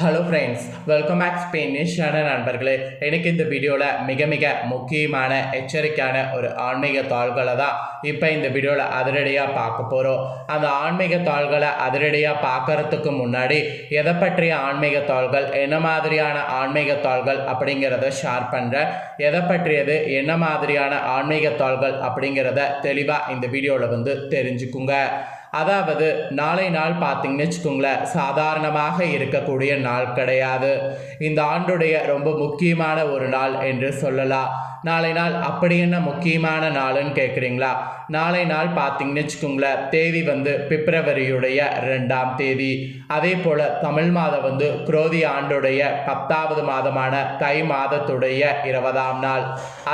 Hello friends welcome back ஸ்பெயினிஷான நண்பர்களே. எனக்கு இந்த வீடியோவில் மிக மிக முக்கியமான எச்சரிக்கையான ஒரு ஆன்மீக தாள்களை தான் இப்போ இந்த வீடியோவில் அதிரடியாக பார்க்க போகிறோம் அந்த ஆன்மீக தாள்களை அதிரடியாக பார்க்கறதுக்கு முன்னாடி எதை பற்றிய ஆன்மீக தாள்கள் என்ன மாதிரியான ஆன்மீக தாள்கள் அப்படிங்கிறத ஷேர் பண்ணுறேன் எதை பற்றியது என்ன மாதிரியான ஆன்மீக தாள்கள் அப்படிங்கிறத தெளிவாக இந்த வீடியோவில் வந்து தெரிஞ்சுக்குங்க. அதாவது நாளை நாள் பார்த்தீங்கன்னு வச்சுக்கோங்களேன் சாதாரணமாக இருக்கக்கூடிய நாள் கிடையாது. இந்த ஆண்டுடைய ரொம்ப முக்கியமான ஒரு நாள் என்று சொல்லலாம். நாளை நாள் அப்படி என்ன முக்கியமான நாளுன்னு கேட்குறீங்களா நாளை நாள் பார்த்தீங்கன்னு வச்சுக்கோங்களேன் தேதி வந்து பிப்ரவரியுடைய ரெண்டாம் தேதி. அதே போல் தமிழ் மாதம் வந்து குரோதி ஆண்டுடைய பத்தாவது மாதமான தை மாதத்துடைய இருபதாம் நாள்.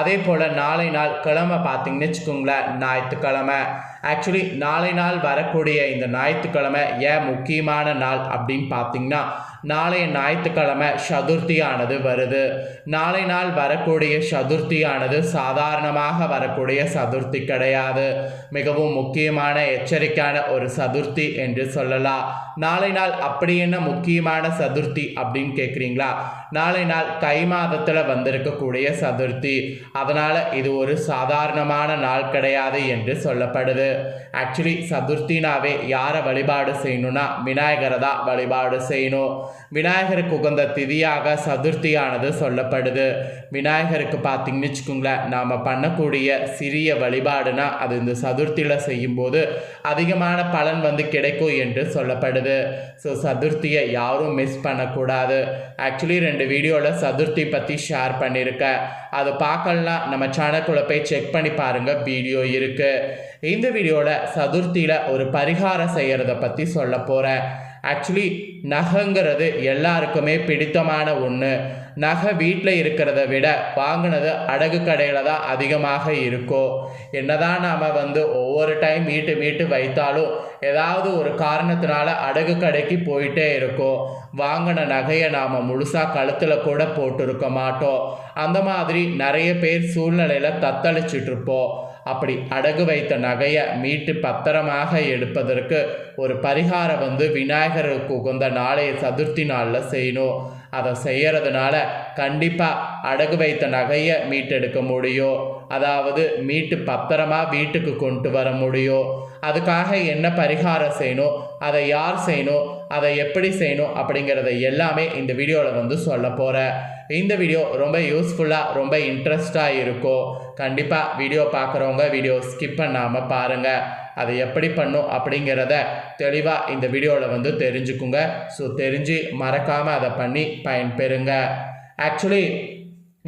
அதே போல் நாளை நாள் கிழமை பார்த்தீங்கன்னு வச்சுக்கோங்களேன் ஞாயிற்றுக்கிழமை. ஆக்சுவலி நாளை நாள் வரக்கூடிய இந்த ஞாயிற்றுக்கிழமை ஏன் முக்கியமான நாள் அப்படின்னு பார்த்தீங்கன்னா நாளை ஞாயிற்றுக்கிழமை சதுர்த்தியானது வருது. நாளை நாள் வரக்கூடிய சதுர்த்தியானது சாதாரணமாக வரக்கூடிய சதுர்த்தி கிடையாது. மிகவும் முக்கியமான எச்சரிக்கையான ஒரு சதுர்த்தி என்று சொல்லலாம். நாளை நாள் அப்படி என்ன முக்கியமான சதுர்த்தி அப்படின்னு கேட்குறீங்களா? நாளை நாள் தை மாதத்தில் வந்திருக்கக்கூடிய சதுர்த்தி. அதனால் இது ஒரு சாதாரணமான நாள் கிடையாது என்று சொல்லப்படுது. ஆக்சுவலி சதுர்த்தினாவே யாரை வழிபாடு செய்யணும்னா விநாயகரை தான் வழிபாடு செய்யணும். விநாயகருக்கு உகந்த திதியாக சதுர்த்தியானது சொல்லப்படுது. விநாயகருக்கு பார்த்தீங்கன்னு வச்சுக்கோங்களேன் நாம் பண்ணக்கூடிய சிறிய வழிபாடுனா அது இந்த சதுர்த்தியில் செய்யும்போது அதிகமான பலன் வந்து கிடைக்கும் என்று சொல்லப்படுது. ஸோ சதுர்த்தியை யாரும் மிஸ் பண்ணக்கூடாது. ஆக்சுவலி ரெண்டு வீடியோவில் சதுர்த்தி பற்றி ஷேர் பண்ணியிருக்கேன். அது பார்க்கலனா நம்ம சேனலுக்குள்ளே போய் செக் பண்ணி பாருங்கள் வீடியோ இருக்குது இந்த வீடியோவில் சதுர்த்தியில் ஒரு பரிகாரம் செய்கிறத பற்றி சொல்ல போகிறேன் ஆக்சுவலி நகைங்கிறது எல்லாருக்குமே பிடித்தமான ஒன்று நகை வீட்டில் இருக்கிறத விட வாங்கினது அடகு கடையில் தான் அதிகமாக இருக்கும் என்னதான் நாம் வந்து ஒவ்வொரு டைம் மீட்டு மீட்டு வைத்தாலும் ஏதாவது ஒரு காரணத்தினால அடகு கடைக்கு போயிட்டே இருக்கோம் வாங்கின நகையை நாம் முழுசாக கழுத்தில் கூட போட்டிருக்க மாட்டோம். அந்த மாதிரி நிறைய பேர் சூழ்நிலையில் தத்தளிச்சிட்டு இருப்போம். அப்படி அடகு வைத்த நகையை மீட்டு பத்திரமாக எடுப்பதற்கு ஒரு பரிகாரம் வந்து விநாயகருக்கு உகந்த நாளைய சதுர்த்தி நாளில் செய்யணும். அதை செய்கிறதுனால கண்டிப்பாக அடகு வைத்த நகையை மீட்டெடுக்க முடியும். அதாவது மீட்டு பத்திரமாக வீட்டுக்கு கொண்டு வர முடியும். அதுக்காக என்ன பரிகாரம் செய்யணும் அதை யார் செய்யணும் அதை எப்படி செய்யணும் அப்படிங்கிறத எல்லாமே இந்த வீடியோவில் வந்து சொல்ல போகிறேன் இந்த வீடியோ ரொம்ப யூஸ்ஃபுல்லாக ரொம்ப இன்ட்ரெஸ்டாக இருக்கும் கண்டிப்பாக வீடியோ பார்க்குறவங்க வீடியோ ஸ்கிப் பண்ணாமல் பாருங்கள் அதை எப்படி பண்ணும் அப்படிங்கிறத தெளிவாக இந்த வீடியோவில் வந்து தெரிஞ்சுக்குங்க. ஸோ தெரிஞ்சு மறக்காமல் அதை பண்ணி பயன்பெறுங்க. ஆக்சுவலி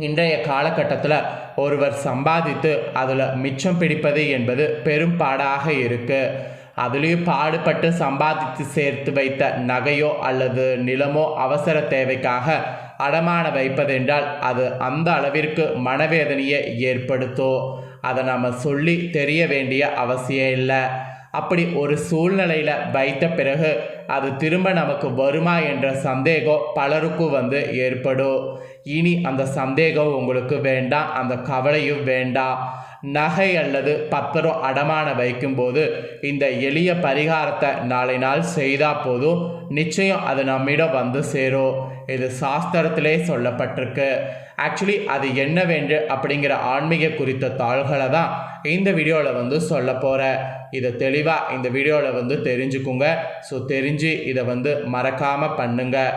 இன்றைய காலகட்டத்தில் ஒருவர் சம்பாதித்து அதில் மிச்சம் பிடிப்பது என்பது பெரும் பாடாக இருக்குது அதுலேயும் பாடுபட்டு சம்பாதித்து சேர்த்து வைத்த நகையோ அல்லது நிலமோ அவசர தேவைக்காக அடமான வைப்பதென்றால் அது அந்த அளவிற்கு மனவேதனையை ஏற்படுத்தும் அதை நம்ம சொல்லி தெரிய வேண்டிய அவசியம் இல்லை. அப்படி ஒரு சூழ்நிலையில் வைத்த பிறகு அது திரும்ப நமக்கு வருமா என்ற சந்தேகம் பலருக்கும் வந்து ஏற்படும். இனி அந்த சந்தேகம் உங்களுக்கு வேண்டாம் அந்த கவலையும் வேண்டாம். நகை அல்லது பத்திரம் அடமான வைக்கும்போது இந்த எளிய பரிகாரத்தை நாளை நாள் செய்தால் போதும். நிச்சயம் அது நம்மிடம் வந்து சேரும். இது சாஸ்திரத்திலே சொல்லப்பட்டிருக்கு. ஆக்சுவலி அது என்ன வேண்டு அப்படிங்கிற ஆன்மீக குறித்த தாள்களை தான் இந்த வீடியோவில் வந்து சொல்ல போகிறேன் இதை தெளிவாக இந்த வீடியோவில் வந்து தெரிஞ்சுக்குங்க. ஸோ தெரிஞ்சு இதை வந்து மறக்காமல் பண்ணுங்கள்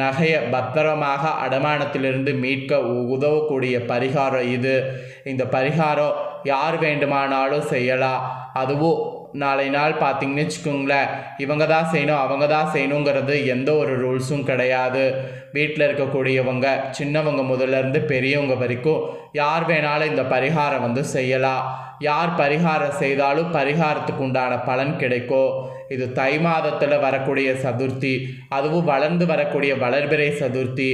நகையை பத்திரமாக அடமானத்திலிருந்து மீட்க உதவக்கூடிய பரிகாரம் இது. இந்த பரிகாரம் யார் வேண்டுமானாலும் செய்யலாம். அதுவும் நாளை நாள் பார்த்தீங்கன்னு வச்சுக்கோங்களேன் இவங்க தான் செய்யணும் அவங்க தான் செய்யணுங்கிறது எந்த ஒரு ரூல்ஸும் கிடையாது. வீட்டில் இருக்கக்கூடியவங்க சின்னவங்க முதல்ல பெரியவங்க வரைக்கும் யார் வேணாலும் இந்த பரிகாரம் வந்து செய்யலாம். யார் பரிகாரம் செய்தாலும் பரிகாரத்துக்கு உண்டான பலன் கிடைக்கும். இது தை மாதத்தில் வரக்கூடிய சதுர்த்தி அதுவும் வளர்ந்து வரக்கூடிய வளர்பிறை சதுர்த்தி.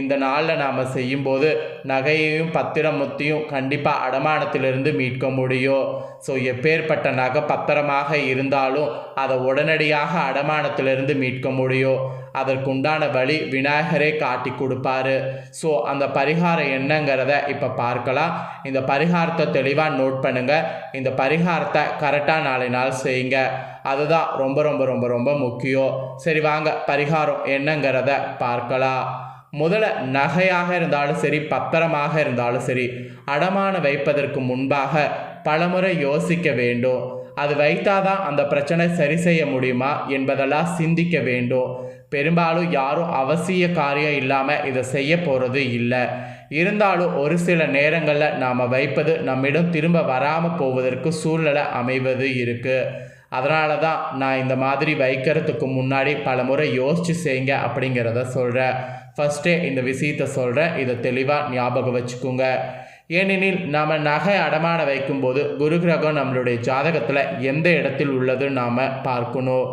இந்த நாளில் நாம் செய்யும்போது நகையையும் பத்திரமுத்தையும் கண்டிப்பாக அடமானத்திலிருந்து மீட்க முடியும். ஸோ எப்பேற்பட்ட நகை பத்திரமாக இருந்தாலும் அதை உடனடியாக அடமானத்திலிருந்து மீட்க முடியும். அதற்குண்டான வழி விநாயகரே காட்டி கொடுப்பாரு ஸோ அந்த பரிகாரம் என்னங்கிறத இப்போ பார்க்கலாம். இந்த பரிகாரத்தை தெளிவாக நோட் பண்ணுங்கள் இந்த பரிகாரத்தை கரெக்டாக நாளை நாள் செய்யுங்க. அதுதான் ரொம்ப ரொம்ப ரொம்ப ரொம்ப முக்கியம். சரி வாங்க. பரிகாரம் என்னங்கிறத பார்க்கலாம். முதல்ல நகையாக இருந்தாலும் சரி பத்திரமாக இருந்தாலும் சரி அடமான வைப்பதற்கு முன்பாக பலமுறை யோசிக்க வேண்டும். அது வைத்தாதான் அந்த பிரச்சனை சரி செய்ய முடியுமா என்பதெல்லாம் சிந்திக்க வேண்டும். பெரும்பாலும் யாரும் அவசிய காரியம் இல்லாமல் இதை செய்ய போகிறது இல்லை. இருந்தாலும் ஒரு சில நேரங்களில் நாம் வைப்பது நம்மிடம் திரும்ப வராமல் போவதற்கு சூழ்நிலை அமைவது இருக்குது அதனால தான் நான் இந்த மாதிரி வைக்கிறதுக்கு முன்னாடி பல முறை யோசித்து செய்யுங்க அப்படிங்கிறத சொல்கிறேன் ஃபஸ்ட்டே இந்த விஷயத்தை சொல்கிறேன் இதை தெளிவாக ஞாபகம் வச்சுக்கோங்க. ஏனெனில் நாம் நகை அடமான வைக்கும்போது குரு கிரகம் நம்மளுடைய ஜாதகத்தில் எந்த இடத்தில் உள்ளது நாம் பார்க்கணும்.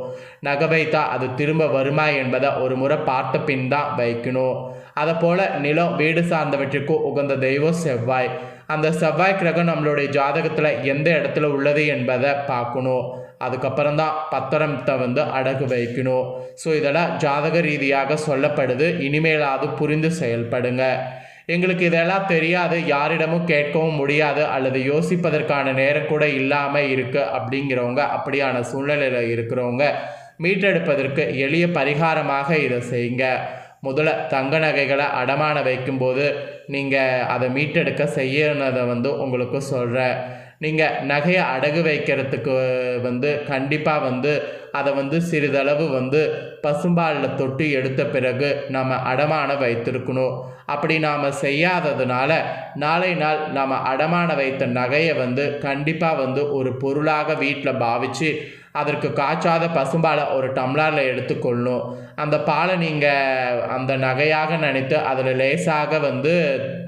நகை வைத்தா அது திரும்ப வருமா என்பதை ஒரு முறை பார்த்த பின் தான் வைக்கணும். அதை போல் நிலம் வீடு சார்ந்தவற்றிற்கு உகந்த தெய்வம் செவ்வாய். அந்த செவ்வாய் கிரகம் நம்மளுடைய ஜாதகத்தில் எந்த இடத்துல உள்ளது என்பதை பார்க்கணும். அதுக்கப்புறம் தான் பத்திரத்தை வந்து அடகு வைக்கணும். ஸோ இதெல்லாம் ஜாதக ரீதியாக சொல்லப்படுது. இனிமேலாவது புரிந்து செயல்படுங்க. எங்களுக்கு இதெல்லாம் தெரியாது. யாரிடமும் கேட்கவும் முடியாது. அல்லது யோசிப்பதற்கான நேரம் கூட இல்லாமல் இருக்கு அப்படிங்கிறவங்க அப்படியான சூழ்நிலையில் இருக்கிறவங்க மீட்டெடுப்பதற்கு எளிய பரிகாரமாக இதை செய்யுங்க. முதல்ல தங்க நகைகளை அடமான வைக்கும்போது நீங்கள் அதை மீட்டெடுக்க செய்யறதை வந்து உங்களுக்கு சொல்கிறேன் நீங்கள் நகையை அடகு வைக்கிறதுக்கு வந்து கண்டிப்பாக வந்து அதை வந்து சிறிதளவு வந்து பசும்பாலில் தொட்டு எடுத்த பிறகு நம்ம அடமான வைத்திருக்கணும். அப்படி நாம் செய்யாததுனால நாளை நாள் நாம் அடமான வைத்த நகையை வந்து கண்டிப்பாக வந்து ஒரு பொருளாக வீட்டில் பாவித்து அதற்கு காய்ச்சாத பசும்பாலை ஒரு டம்ளரில் எடுத்துக்கொள்ளணும். அந்த பாலை நீங்கள் அந்த நகையாக நினைத்து அதில் லேசாக வந்து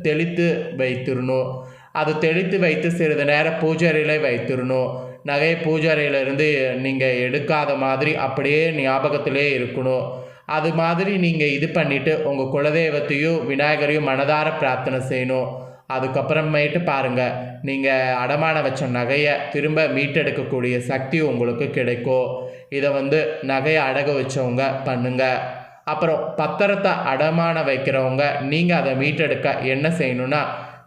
தெளித்து வைத்திடணும் அது தெளித்து வைத்து சிறிது நேரம் பூஜரையில் வைத்திடணும் நகை பூஜரையிலிருந்து நீங்கள் எடுக்காத மாதிரி அப்படியே ஞாபகத்திலே இருக்கணும் அது மாதிரி நீங்கள் இது பண்ணிவிட்டு உங்கள் குலதெய்வத்தையும் விநாயகரையும் மனதார பிரார்த்தனை செய்யணும் அதுக்கப்புறமேட்டு பாருங்கள் நீங்கள் அடமான வச்ச நகையை திரும்ப மீட்டெடுக்கக்கூடிய சக்தி உங்களுக்கு கிடைக்கும் இதை வந்து நகையை அடகு வச்சவங்க பண்ணுங்கள் அப்புறம் பத்திரத்தை அடமான வைக்கிறவங்க நீங்கள் அதை மீட்டெடுக்க என்ன செய்யணும்னா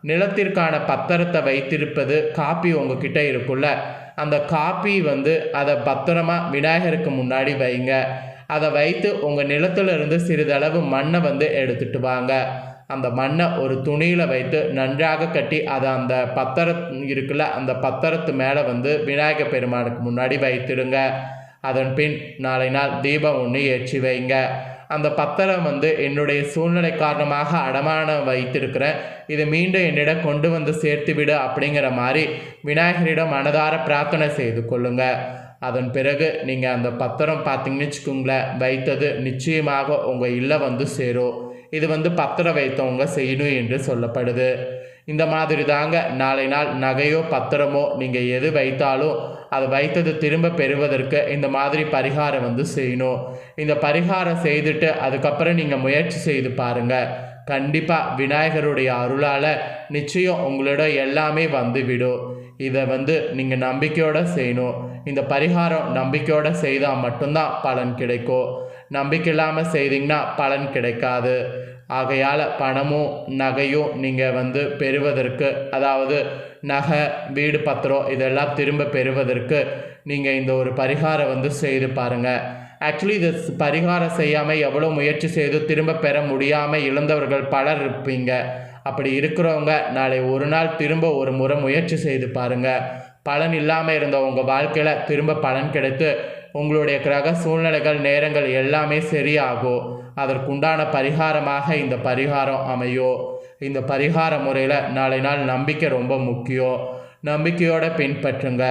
நிலத்திற்கான பத்திரத்தை வைத்திருப்பது காப்பி உங்ககிட்ட இருக்குல்ல அந்த காப்பி வந்து அதை பத்திரமா விநாயகருக்கு முன்னாடி வைங்க. அதை வைத்து உங்கள் நிலத்திலிருந்து சிறிதளவு மண்ணை வந்து எடுத்துட்டு வாங்க. அந்த மண்ணை ஒரு துணியில் வைத்து நன்றாக கட்டி அதை அந்த பத்திர இருக்குல்ல அந்த பத்திரத்து மேலே வந்து விநாயகர் பெருமானுக்கு முன்னாடி வைத்திடுங்க. அதன் பின் நாளை நாள் தீபம் ஒன்று ஏற்றி வைங்க. அந்த பத்திரம் வந்து என்னுடைய சூழ்நிலை காரணமாக அடமானம் வைத்திருக்கிறேன். இதை மீண்டும் என்னிடம் கொண்டு வந்து சேர்த்து விடு அப்படிங்கிற மாதிரி விநாயகரிடம் மனதார பிரார்த்தனை செய்து கொள்ளுங்க. அதன் பிறகு நீங்கள் அந்த பத்திரம் பார்த்தீங்கன்னு வச்சுக்கோங்களேன் வைத்தது நிச்சயமாக உங்கள் இல்லை வந்து சேரும். இது வந்து பத்திரம் வைத்தவங்க செய்யணும் என்று சொல்லப்படுது. இந்த மாதிரி தாங்க நாளை நாள் நகையோ பத்திரமோ நீங்கள் எது வைத்தாலும் அதை வைத்தது திரும்ப பெறுவதற்கு இந்த மாதிரி பரிகாரம் வந்து செய்யணும். இந்த பரிகாரம் செய்துட்டு அதுக்கப்புறம் நீங்கள் முயற்சி செய்து பாருங்கள் கண்டிப்பாக விநாயகருடைய அருளால் நிச்சயம் உங்களோட எல்லாமே வந்து விடும் இதை வந்து நீங்கள் நம்பிக்கையோடு செய்யணும். இந்த பரிகாரம் நம்பிக்கையோடு செய்தால் மட்டும்தான் பலன் கிடைக்கும். நம்பிக்கை இல்லாமல் செய்தீங்கன்னா பலன் கிடைக்காது. ஆகையால் பணமும் நகையும் நீங்கள் வந்து பெறுவதற்கு அதாவது நகை வீடு பத்திரம் இதெல்லாம் திரும்ப பெறுவதற்கு நீங்கள் இந்த ஒரு பரிகாரம் வந்து செய்து பாருங்கள் ஆக்சுவலி இது பரிகாரம் செய்யாமல் எவ்வளோ முயற்சி செய்து திரும்ப பெற முடியாமல் இழந்தவர்கள் பலர் இருப்பீங்க. அப்படி இருக்கிறவங்க நாளை ஒரு நாள் திரும்ப ஒரு முறை முயற்சி செய்து பாருங்கள் பலன் இல்லாமல் இருந்த உங்கள் வாழ்க்கையில் திரும்ப பலன் கிடைத்து உங்களுடைய கிரக சூழ்நிலைகள் நேரங்கள் எல்லாமே சரியாகும் அதற்குண்டான பரிகாரமாக இந்த பரிகாரம் அமையும் இந்த பரிகார முறையில் நாளை நாள் நம்பிக்கை ரொம்ப முக்கியம் நம்பிக்கையோடு பின்பற்றுங்க.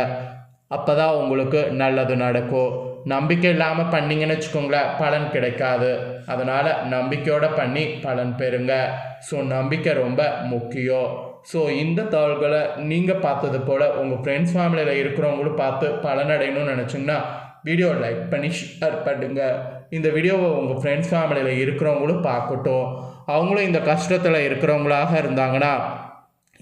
அப்போ தான் உங்களுக்கு நல்லது நடக்கும் நம்பிக்கை இல்லாமல் பண்ணீங்கன்னு வச்சுக்கோங்களேன் பலன் கிடைக்காது. அதனால் நம்பிக்கையோடு பண்ணி பலன் பெறுங்க. ஸோ நம்பிக்கை ரொம்ப முக்கியம் ஸோ இந்த தகவல்களை நீங்கள் பார்த்தது போல் உங்கள் ஃப்ரெண்ட்ஸ் ஃபேமிலியில் இருக்கிறவங்களும் பார்த்து பலனடையணும்னு நினச்சிங்கன்னா வீடியோ லைக் பண்ணி ஷேர் பண்ணுங்க. இந்த வீடியோவை உங்கள் ஃப்ரெண்ட்ஸ் ஃபேமிலியில் இருக்கிறவங்களும் பார்க்கட்டும். அவங்களும் இந்த கஷ்டத்தில் இருக்கிறவங்களாக இருந்தாங்கன்னா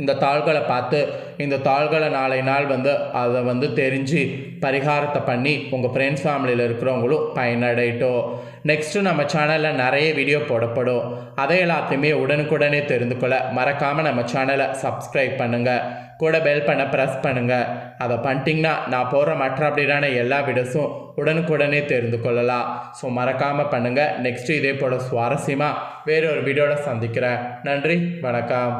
இந்த தாள்களை பார்த்து இந்த தாள்களை நாளை நாள் வந்து அதை வந்து தெரிஞ்சு பரிகாரத்தை பண்ணி உங்கள் ஃப்ரெண்ட்ஸ் ஃபேமிலியில் இருக்கிறவங்களும் பயனடையட்டும். நெக்ஸ்ட்டு நம்ம சேனலில் நிறைய வீடியோ போடப்படும். அதை எல்லாத்தையுமே உடனுக்குடனே தெரிந்து கொள்ள மறக்காமல் நம்ம சேனலை சப்ஸ்கிரைப் பண்ணுங்கள் கூட பெல் பண்ண ப்ரெஸ் பண்ணுங்கள் அதை பண்ணிட்டிங்கன்னா நான் போடுற மற்ற அப்படியான எல்லா வீடியோஸும் உடனுக்குடனே தெரிந்து கொள்ளலாம். ஸோ மறக்காமல் பண்ணுங்கள் நெக்ஸ்ட்டு இதே போல் சுவாரஸ்யமாக வேறொரு வீடியோவில் சந்திக்கிறேன். நன்றி வணக்கம்.